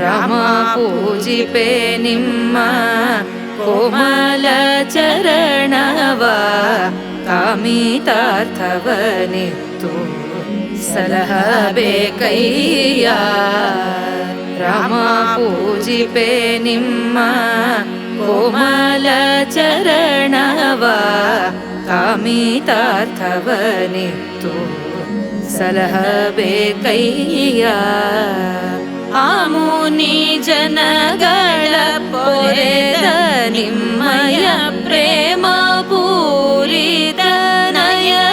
रामापूजिपे निम्म कोमलचरणव चरण कामि तार्थवनितु सलह बे कैया राम पूजिपेनिम्मा ओमाला आमुनि जनगळपोद निमय प्रेम पूरि दनयरादिन्दीक्षि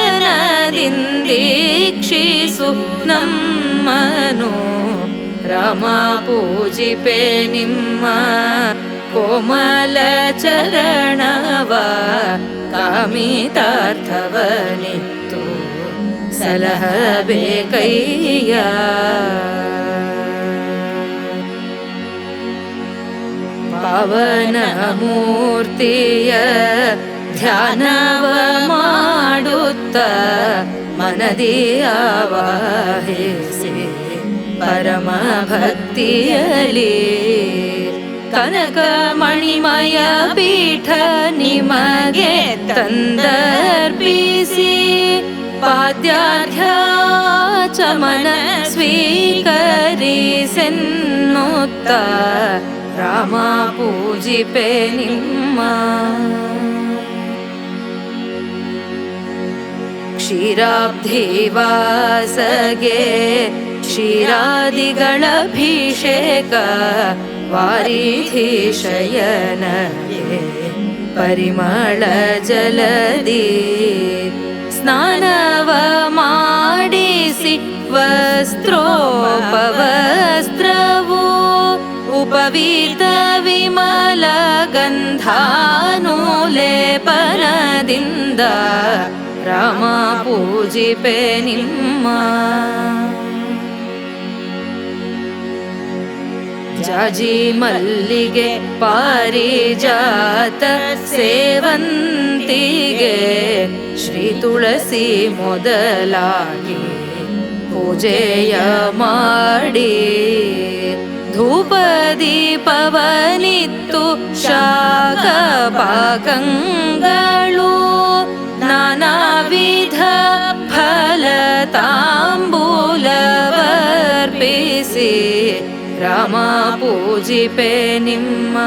स्वप्नं मनु। रमापूजिपे निम्मा कोमलचरणमितार्थ वणि तु सलह बेकय ನಿಮ್ಮ ಕೋಮಲ ಚರಣವ ಕಾಮಿತಾರ್ಥವನಿತ್ತು ಸಲಹಬೇಕಯ್ಯ ಪಾವನ ಮೂರ್ತಿಯ ಧ್ಯಾನವ ಮಾಡುತ್ತ ಮನದಿ ಆವಾಹಿಸಿ ಪರಮ ಭಕ್ತಿಯಲಿ ಕನಕ ಮಣಿಮಯ ಪೀಠ ನಿಮಗೆ ತಂದರ್ಪಿಸಿ ಪಾದ್ಯಾಧ್ಯ ಚಮನ ಸ್ವೀಕರಿಸೆನ್ನುತ್ತ ರಾಮ ಪೂಜಿಪೆ ನಿಮ್ಮ ಕ್ಷೀರಾಬ್ಧಿವಾಸಗೆ ಕ್ಷೀರಾದಿಗಳಭಿಷೇಕ ವಾರಿಧಿಶಯನಗೆ ಪರಿಮಳ ಜಲದಿ ಸ್ನಾನವ ಮಾಡಿಸಿ ವಸ್ತ್ರೋಪವಸ್ತ್ರವು ीत परदिन्द राम पूजिपे निम्मा जिमल्लिगे पारिजात सेवन्तिगे श्री तुलसी पूजेय माडी। ಪೂಜೆಯ ಮಾಡಿ ಧೂಪ ದೀಪವನಿತ್ತು ಶಾಖ ಪಾಕಂಗಳು ನಾನಾ ವಿಧ ಫಲ ತಾಂಬೂಲವರ್ಪಿಸಿ ರಾಮ ಪೂಜಿಪೆ ನಿಮ್ಮ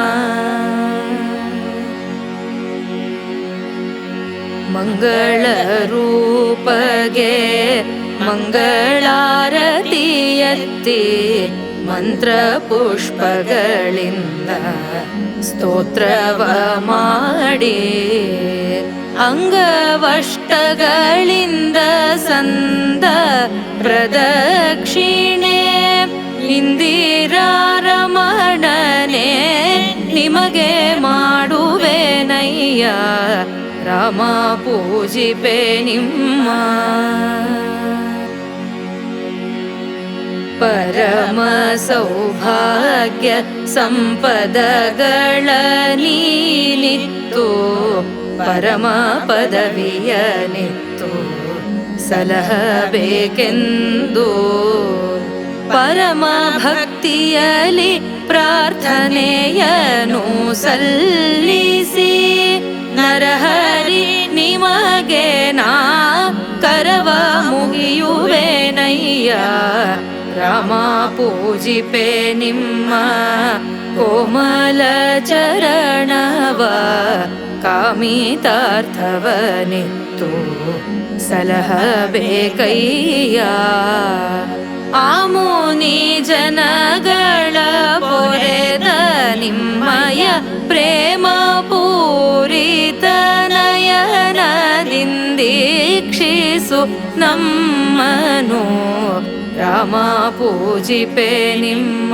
ಮಂಗಳ ರೂಪಗೆ ಮಂಗಳಾರತಿ ಎತ್ತಿ ಮಂತ್ರ ಪುಷ್ಪಗಳಿಂದ ಸ್ತೋತ್ರವ ಮಾಡಿ ಅಂಗವಷ್ಟಗಳಿಂದ ಸಂದ ಪ್ರದಕ್ಷಿಣೆ ಇಂದಿರಾರಮಣನೆ ನಿಮಗೆ ಮಾಡುವೆನಯ್ಯ ರಾಮ ಪೂಜಿಪೆ ನಿಮ್ಮ ಪರಮ ಸೌಭಾಗ್ಯ ಸಂಪದಗಳ ನೀನಿತ್ತು, ಪರಮ ಪದವಿಯ ನಿತ್ತು. ಸಲಹಬೇಕೆಂದು ಪರಮ ಭಕ್ತಿಯಲಿ ಪ್ರಾರ್ಥನೆಯನು ಸಲ್ಲಿಸಿ, ನರಹರಿ ನಿಮಗೆ ನಾ ಕರವ ಮುಗಿಯುವೆನಯ್ಯ. रमा पूजिपे निम्म कोमलचरणव कामितार्थवनितु सलह बेकय्या आनी जनगण निम्मय प्रेम पूरितनयरां दीक्षिसु नमनु ರಾಮ ಪೂಜಿಪೆ ನಿಮ್ಮ